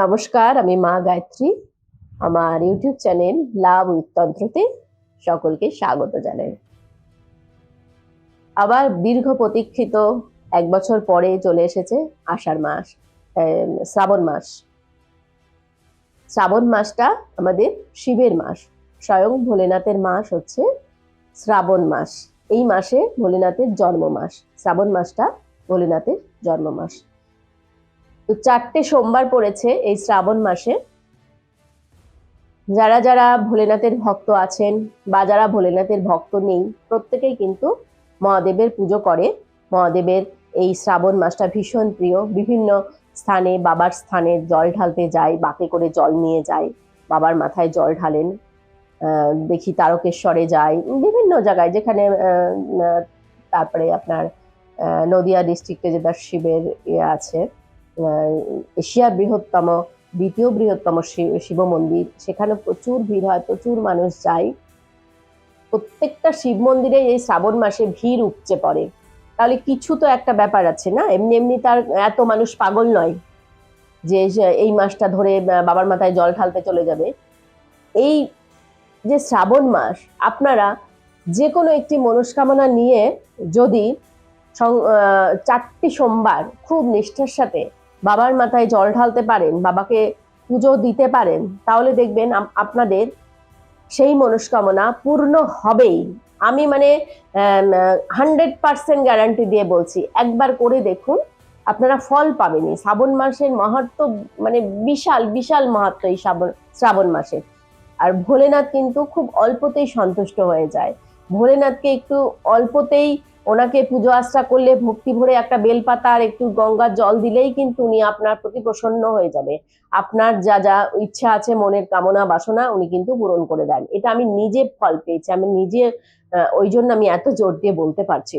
নমস্কার, আমি মা গায়ত্রী। আমার ইউটিউব চ্যানেল লাভ উইথ তন্ত্রতে সকলকে স্বাগত জানাই। আবার দীর্ঘ প্রতীক্ষিত এক বছর পরে চলে এসেছে আষাঢ় মাস শ্রাবণ মাস। শ্রাবণ মাসটা আমাদের শিবের মাস। স্বয়ং ভোলেনাথের মাস হচ্ছে শ্রাবণ মাস। এই মাসে ভোলেনাথের জন্ম মাস শ্রাবণ মাসটা ভোলেনাথের জন্ম মাস তো চারটে সোমবার পড়েছে এই শ্রাবণ মাসে। যারা যারা ভোলেনাথের ভক্ত আছেন বা যারা ভোলেনাথের ভক্ত নেই, প্রত্যেকেই কিন্তু মহাদেবের পুজো করে। মহাদেবের এই শ্রাবণ মাসটা ভীষণ প্রিয়। বিভিন্ন স্থানে বাবার স্থানে জল ঢালতে যায়, বাঁকে করে জল নিয়ে যায়, বাবার মাথায় জল ঢালেন। দেখি তারকেশ্বরে যায়, বিভিন্ন জায়গায় যেখানে তারপরে আপনার নদিয়া ডিস্ট্রিক্টে যেটা শিবের ইয়ে আছে। এশিয়ার বৃহত্তম, দ্বিতীয় বৃহত্তম শিব মন্দির। সেখানে প্রচুর ভিড় হয়, প্রচুর মানুষ যায়। প্রত্যেকটা শিব মন্দিরে এই শ্রাবণ মাসে ভিড় উপচে পড়ে। তাহলে কিছু তো একটা ব্যাপার আছে না? এমনি এমনি তার এত মানুষ পাগল নয় যে এই মাসটা ধরে বাবার মাথায় জল ঢালতে চলে যাবে। এই যে শ্রাবণ মাস, আপনারা যে কোনো একটি মনস্কামনা নিয়ে যদি চারটি সোমবার খুব নিষ্ঠার সাথে বাবার মাথায় জল ঢালতে পারেন, বাবাকে পুজো দিতে পারেন, তাহলে দেখবেন আপনাদের সেই মনস্কামনা পূর্ণ হবেই। আমি মানে হান্ড্রেড পার্সেন্ট গ্যারান্টি দিয়ে বলছি, একবার করে দেখুন, আপনারা ফল পাবেনই শ্রাবণ মাসের মাহাত্ম মানে বিশাল বিশাল মাহাত্ম এই শ্রাবণ শ্রাবণ মাসে। আর ভোলেনাথ কিন্তু খুব অল্পতেই সন্তুষ্ট হয়ে যায়। ভোলেনাথকে একটু অল্পতেই ওনাকে পুজো আশ্রা করলে ভক্তি ভরে একটা বেলপাতা আর একটু গঙ্গার জল দিলেই কিন্তু উনি আপনার প্রতি প্রসন্ন হয়ে যাবে। আপনার যা যা ইচ্ছা আছে, মনের কামনা, বাসনা উনি কিন্তু পূরণ করে দেন। এটা আমি নিজে ফল পেয়েছি। আমি নিজে ওই জন্য আমি এত জোর দিয়ে বলতে পারছি।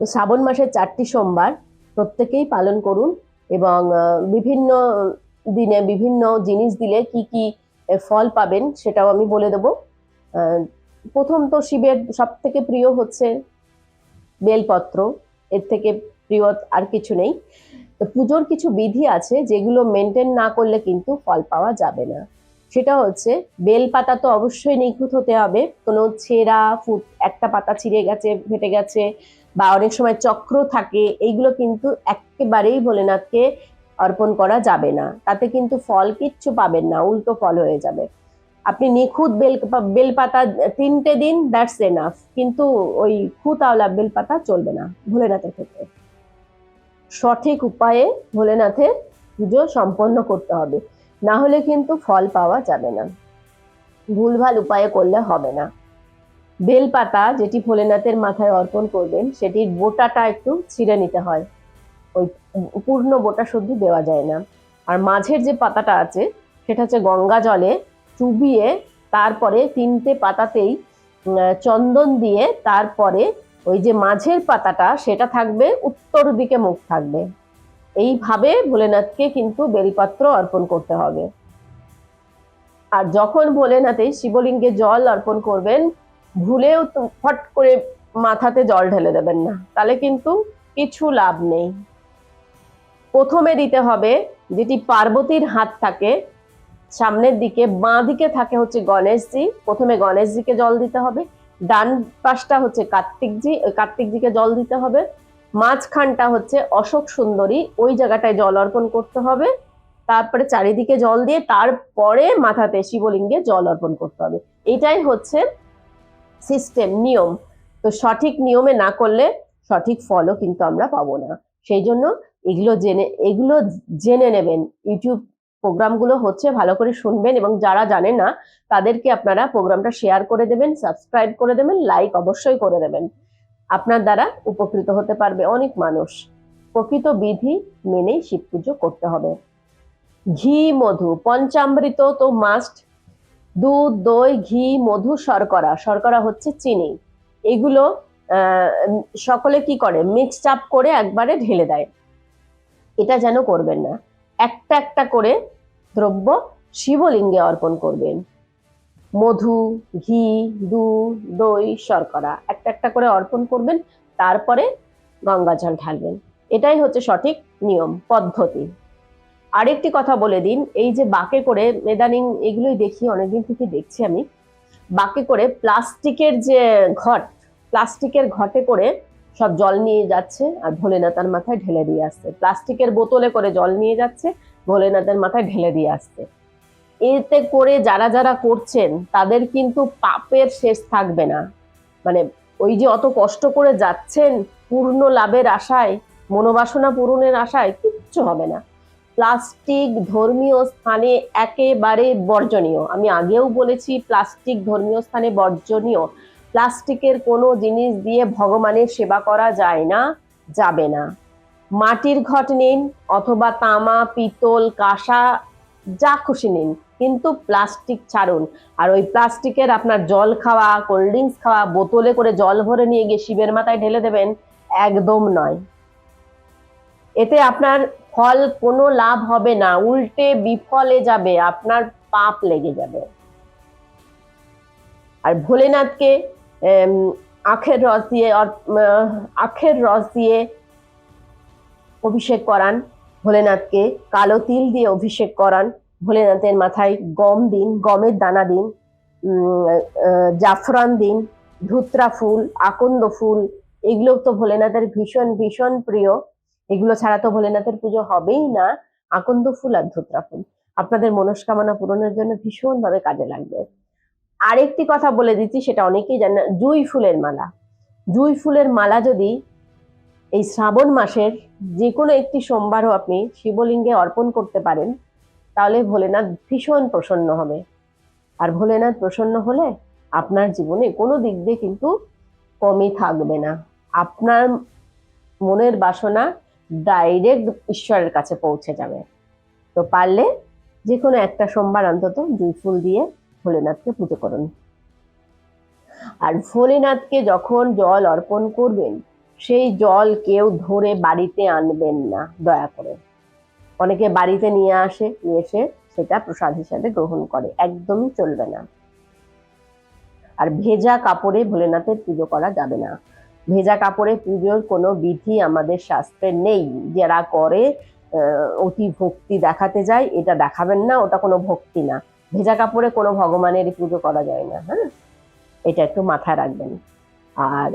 তো শ্রাবণ মাসের চারটি সোমবার প্রত্যেকেই পালন করুন এবং বিভিন্ন দিনে বিভিন্ন জিনিস দিলে কি কি ফল পাবেন সেটাও আমি বলে দেবো। প্রথম তো শিবের সব থেকে প্রিয় হচ্ছে বেলপত্র। এর থেকে প্রিয় আর কিছু নেই। তো পুজোর কিছু বিধি আছে যেগুলো মেনটেন না করলে কিন্তু ফল পাওয়া যাবে না। সেটা হচ্ছে বেল পাতা তো অবশ্যই নিখুঁত হতে হবে। কোনো ছেঁড়া ফুট একটা পাতা ছিঁড়ে গেছে, ফেটে গেছে বা অনেক সময় চক্র থাকে, এইগুলো কিন্তু একেবারেই ভোলেনাথকে অর্পণ করা যাবে না। তাতে কিন্তু ফল কিচ্ছু পাবেন না, উল্টো ফল হয়ে যাবে। আপনি নিখুঁত বেল, বেলপাতা তিনটে দিন দ্যাটস এনাফ কিন্তু ওই খুঁতাওলা বেলপাতা চলবে না, ভোলেনাথের ক্ষেত্রে। সঠিক উপায়ে ভোলেনাথের পুজো সম্পন্ন করতে হবে, না হলে কিন্তু ফল পাওয়া যাবে না। ভুলভাল উপায়ে করলে হবে না। বেলপাতা যেটি ভোলেনাথের মাথায় অর্পণ করবেন, সেটির বোটাটা একটু ছিঁড়ে নিতে হয়। ওই পূর্ণ বোটা শুদ্ধ দেওয়া যায় না। আর মাঝের যে পাতাটা আছে, সেটা হচ্ছে গঙ্গা জলে চুবিয়ে তারপরে তিনটে পাতাতেই চন্দন দিয়ে তারপরে ওই যে মাঝের পাতাটা, সেটা থাকবে, উত্তর দিকে মুখ থাকবে। এইভাবে ভোলেনাথকে কিন্তু বেলপত্র অর্পণ করতে হবে। আর যখন ভোলেনাথে শিবলিঙ্গে জল অর্পণ করবেন, ভুলেও ফট করে মাথাতে জল ঢেলে দেবেন না। তাহলে কিন্তু কিছু লাভ নেই। প্রথমে দিতে হবে, যেটি পার্বতীর হাত থাকে সামনের দিকে বাঁ দিকে থাকে হচ্ছে গণেশজি। প্রথমে গণেশজিকে জল দিতে হবে। ডান পাশটা হচ্ছে কার্তিকজি কার্তিকজিকে জল দিতে হবে। মাঝখানটা হচ্ছে অশোক সুন্দরী, ওই জায়গাটায় জল অর্পণ করতে হবে। তারপরে চারিদিকে জল দিয়ে তারপরে মাথাতে শিবলিঙ্গে জল অর্পণ করতে হবে। এটাই হচ্ছে সিস্টেম, নিয়ম। তো সঠিক নিয়মে না করলে সঠিক ফলও কিন্তু আমরা পাবো না। সেই জন্য এগুলো জেনে এগুলো জেনে নেবেন। ইউটিউব প্রোগ্রামগুলো হচ্ছে, ভালো করে শুনবেন এবং যারা জানে না, তাদেরকে আপনারা প্রোগ্রামটা শেয়ার করে দেবেন সাবস্ক্রাইব করে দেবেন লাইক অবশ্যই করে দেবেন। আপনার দ্বারা উপকৃত হতে পারবে অনেক মানুষ। প্রকৃত বিধি মেনেই শিব পুজো করতে হবে। ঘি, মধু, পঞ্চামৃত তো মাস্ট দুধ, দই, ঘি, মধু, শর্করা। শর্করা হচ্ছে চিনি। এগুলো সকলে কি করে? মিক্স চাপ করে একবারে ঢেলে দেয়। এটা যেন করবেন না। একটা একটা করে দ্রব্য শিবলিঙ্গে অর্পণ করবেন। মধু, ঘি, দুধ, দই, শর্করা একটা একটা করে অর্পণ করবেন, তারপরে গঙ্গা জল ঢালবেন। এটাই হচ্ছে সঠিক নিয়ম, পদ্ধতি। আরেকটি কথা বলে দিন, এই যে বাকে করে ইদানিং এগুলোই দেখি, অনেকদিন থেকে দেখছি আমি। বাকে করে প্লাস্টিকের যে ঘট, প্লাস্টিকের ঘটে করে সব জল নিয়ে যাচ্ছে আর ভোলেনাথের মাথায় ঢেলে দিয়ে আসছে। প্লাস্টিকের বোতলে করে জল নিয়ে যাচ্ছে, ভোলেনাথের মাথায় ঢেলে দিয়ে আসছে। এতে করে যারা যারা করছেন, তাদের কিন্তু পাপের শেষ থাকবে না। মানে ওই যে অত কষ্ট করে যাচ্ছেন, পূর্ণ লাভের আশায়, মনোবাসনা পূরণের আশায় কিচ্ছু হবে না। প্লাস্টিক ধর্মীয় স্থানে একেবারে বর্জনীয়। আমি আগেও বলেছি, প্লাস্টিক ধর্মীয় স্থানে বর্জনীয়। প্লাস্টিকের কোনো জিনিস দিয়ে ভগবানের সেবা করা যায় না, যাবে না। মাটির ঘট নিন অথবা তামা, পিতল, কাঁসা, যা খুশি নিন, কিন্তু প্লাস্টিক ছাড়ুন। আর ওই প্লাস্টিকের আপনার জল খাওয়া, কোল্ড ড্রিঙ্কস খাওয়া, বোতলে করে জল ভরে নিয়ে গিয়ে শিবের মাথায় ঢেলে দেবেন একদম নয়। এতে আপনার ফল কোনো লাভ হবে না, উল্টে বিফলে যাবে, আপনার পাপ লেগে যাবে। আর ভোলেনাথকে আখের রস দিয়ে আখের রস দিয়ে অভিষেক করান ভোলেনাথকে। কালো তিল দিয়ে অভিষেক করান ভোলেনাথের মাথায় গম দিন, গমের দানা দিন জাফরান দিন, ধুত্রা ফুল, আকন্দ ফুল। এগুলো তো ভোলেনাথের ভীষণ ভীষণ প্রিয়। এগুলো ছাড়া তো ভোলেনাথের পুজো হবেই না। আকন্দ ফুল আর ধুত্রা ফুল। আপনাদের মনস্কামনা পূরণের জন্য ভীষণভাবে কাজে লাগবে। আরেকটি কথা বলে দিচ্ছি সেটা অনেকেই জানে না, জুই ফুলের মালা। জুই ফুলের মালা যদি এই শ্রাবণ মাসের যে কোনো একটি সোমবারও আপনি শিবলিঙ্গে অর্পণ করতে পারেন তাহলে ভোলেনাথ ভীষণ প্রসন্ন হবে। আর ভোলেনাথ প্রসন্ন হলে আপনার জীবনে কোনো দিক দিয়ে কিন্তু কমই থাকবে না। আপনার মনের বাসনা ডাইরেক্ট ঈশ্বরের কাছে পৌঁছে যাবে। তো পারলে যে কোনো একটা সোমবার অন্তত জুই ফুল দিয়ে ভোলেনাথকে পুজো করুন। আর ভোলেনাথকে যখন জল অর্পণ করবেন, সেই জল কেউ ধরে বাড়িতে আনবেন না, দয়া করে। অনেকে বাড়িতে নিয়ে আসে, নিয়ে এসে সেটা প্রসাদ হিসাবে গ্রহণ করে, একদমই চলবে না। আর ভেজা কাপড়ে ভোলেনাথের পুজো করা যাবে না। ভেজা কাপড়ে পুজোর কোনো বিধি আমাদের শাস্ত্রে নেই। যারা করে অতি ভক্তি দেখাতে যায়, এটা দেখাবেন না, ওটা কোনো ভক্তি না। ভেজা কাপড়ে কোনো ভগবানের পুজো করা যায় না হ্যাঁ? এটা একটু মাথায় রাখবেন। আর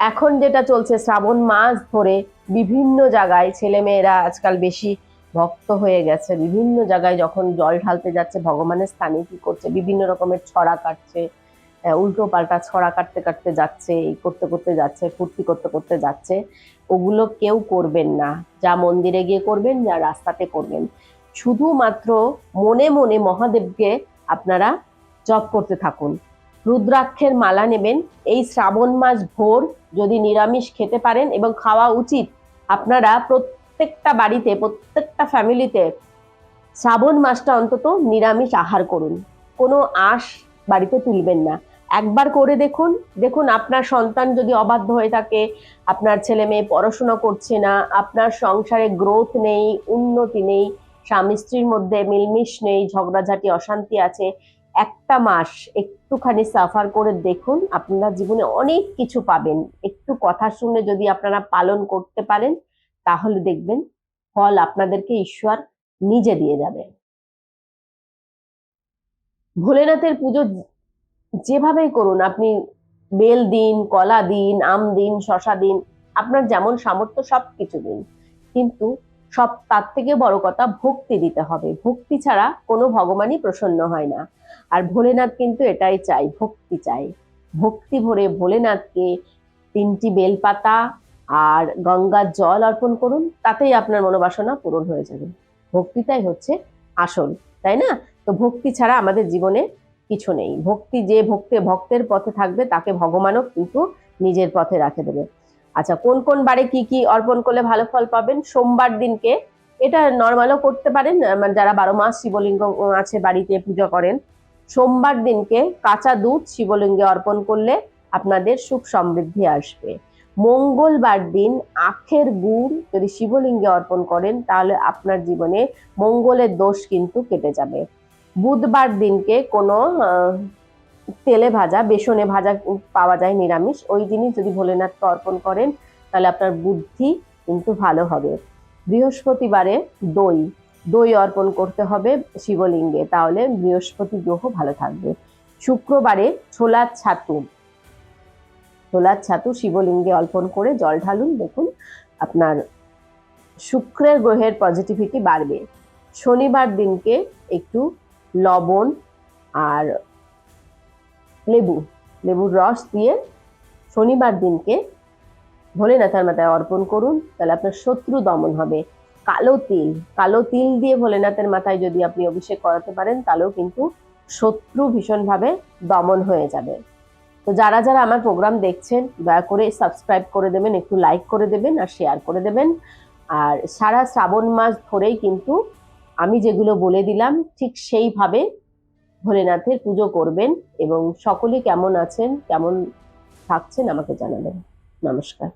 এখন যেটা চলছে, শ্রাবণ মাস ধরে বিভিন্ন জায়গায় ছেলেমেয়েরা আজকাল বেশি ভক্ত হয়ে গেছে। বিভিন্ন জায়গায় যখন জল ঢালতে যাচ্ছে, ভগবানের স্থানে কি করছে? বিভিন্ন রকমের ছড়া কাটছে উল্টো পাল্টা ছড়া কাটতে কাটতে যাচ্ছে, এই করতে করতে যাচ্ছে, ফুর্তি করতে করতে যাচ্ছে। ওগুলো কেউ করবেন না। যা মন্দিরে গিয়ে করবেন, যা রাস্তাতে করবেন। শুধুমাত্র মনে মনে মহাদেবকে আপনারা জপ করতে থাকুন। রুদ্রাক্ষের মালা নেবেন। এই শ্রাবণ মাস ভোর যদি নিরামিষ খেতে পারেন এবং খাওয়া উচিত, আপনারা প্রত্যেকটা বাড়িতে, প্রত্যেকটা ফ্যামিলিতে শ্রাবণ মাসটা অন্তত নিরামিষ আহার করুন। কোনো আঁশ বাড়িতে তুলবেন না। একবার করে দেখুন। দেখুন আপনার সন্তান যদি অবাধ্য হয়ে থাকে, আপনার ছেলে মেয়ে পড়াশোনা করছে না, আপনার সংসারে গ্রোথ নেই, উন্নতি নেই স্বামী স্ত্রীর মধ্যে মিলমিশ নেই, ঝগড়াঝাটি, অশান্তি আছে। একটা মাস একটুখানি সাফার করে দেখুন, আপনারা জীবনে অনেক কিছু পাবেন। একটু কথা শুনে যদি আপনারা পালন করতে পারেন, তাহলে দেখবেন ফল আপনাদেরকে ঈশ্বর নিজে দিয়ে যাবে। ভোলেনাথের পুজো যেভাবেই করুন, আপনি বেল দিন, কলা দিন, আম দিন শশা দিন, আপনার যেমন সামর্থ্য সব কিছু দিন। কিন্তু সব তার থেকে বড় কথা ভক্তি দিতে হবে। ভক্তি ছাড়া কোনো ভগবানই প্রসন্ন হয় না। আর ভোলেনাথ কিন্তু এটাই চাই ভক্তি চাই ভক্তি ভরে ভোলেনাথকে তিনটি বেলপাতা আর গঙ্গার জল অর্পণ করুন, তাতেই আপনার মনোবাসনা পূরণ হয়ে যাবে। ভক্তিটাই হচ্ছে আসল, তাই না? তো ভক্তি ছাড়া আমাদের জীবনে কিছু নেই। ভক্তি যে ভক্তে ভক্তের পথে থাকবে, তাকে ভগবানও কিন্তু নিজের পথে রাখে দেবে। আচ্ছা কোন কোন বারে কি কি অর্পণ করলে ভালো ফল পাবেন? সোমবার দিনকে এটা নর্মালও করতে পারেন মানে যারা বারো মাস শিবলিঙ্গ আছে বাড়িতে পুজো করেন। সোমবার দিনকে কাঁচা দুধ শিবলিঙ্গে অর্পণ করলে আপনাদের সুখ সমৃদ্ধি আসবে। মঙ্গলবার দিন আখের গুড় যদি শিবলিঙ্গে অর্পণ করেন, তাহলে আপনার জীবনে মঙ্গলের দোষ কিন্তু কেটে যাবে। বুধবার দিনকে কোনো তেলে ভাজা, বেসনে ভাজা পাওয়া যায় নিরামিষ। ওই জিনিস যদি ভোলেনাথকে অর্পণ করেন, তাহলে আপনার বুদ্ধি কিন্তু ভালো হবে। বৃহস্পতিবারে দই। দই অর্পণ করতে হবে শিবলিঙ্গে, তাহলে বৃহস্পতি গ্রহ ভালো থাকবে। শুক্রবারে ছোলার ছাতু। ছোলার ছাতু শিবলিঙ্গে অর্পণ করে জল ঢালুন, দেখুন আপনার শুক্রের গ্রহের পজিটিভিটি বাড়বে। শনিবার দিনকে একটু লবণ আর লেবু লেবুর রস দিয়ে শনিবার দিনকে ভোলেনাথের মাথায় অর্পণ করুন, তাহলে আপনার শত্রু দমন হবে। কালো তিল কালো তিল দিয়ে ভোলেনাথের মাথায় যদি আপনি অভিষেক করাতে পারেন, তাহলেও কিন্তু শত্রু ভীষণভাবে দমন হয়ে যাবে। তো যারা যারা আমার প্রোগ্রাম দেখছেন, দয়া করে সাবস্ক্রাইব করে দেবেন, একটু লাইক করে দেবেন আর শেয়ার করে দেবেন। আর সারা শ্রাবণ মাস ধরেই কিন্তু আমি যেগুলো বলে দিলাম, ঠিক সেইভাবে ভোলেনাথের পুজো করবেন এবং সকলে কেমন আছেন কেমন থাকছেন আমাকে জানাবেন। নমস্কার।